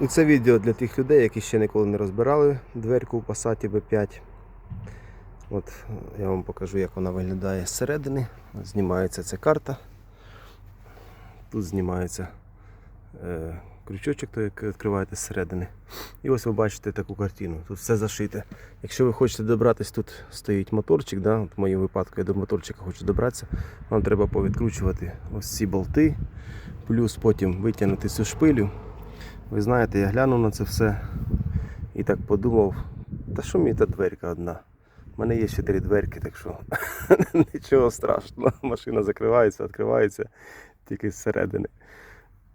І це відео для тих людей, які ще ніколи не розбирали дверку в Passat B5. От я вам покажу, як вона виглядає зсередини. Знімається ця карта. Тут знімається е, крючочок, той, відкриваєте зсередини. І ось ви бачите таку картину. Тут все зашите. Якщо ви хочете добратися, тут стоїть моторчик. Да? От в моєму випадку я до моторчика хочу добратися. Вам треба повідкручувати ось ці болти, плюс потім витягнути цю шпилю. Ви знаєте, я глянув на це все і так подумав, та що мені та дверка одна? У мене є ще три дверки, так що нічого страшного. Машина закривається, відкривається тільки зсередини.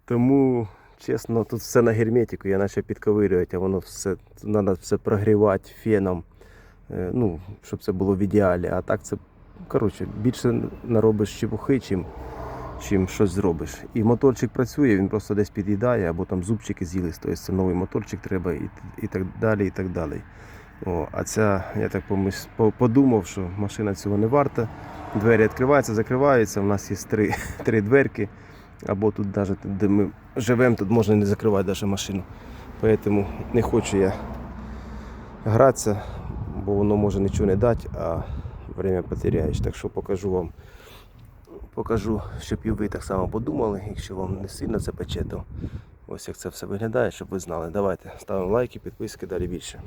Тому, чесно, тут все на герметику, я почав підковирювати, а воно все треба все прогрівати феном, е, ну, щоб це було в ідеалі. А так це, коротше, більше наробиш чепухи, чим, чим щось зробиш. І моторчик працює, він просто десь під'їдає, або там зубчики з'їлись, тобто це новий моторчик треба і, і так далі. і так далі. О, а ця, я так подумав, що машина цього не варта. Двері відкриваються, закриваються. У нас є три, три дверки. Або тут, навіть де ми живемо, тут можна не закривати навіть машину. Тому не хочу я гратися, бо воно може нічого не дати, а время потеряєш. Так що покажу вам, покажу, щоб і ви так само подумали, якщо вам не сильно це пече, то ось як це все виглядає, щоб ви знали. Давайте ставимо лайки, підписки, далі більше.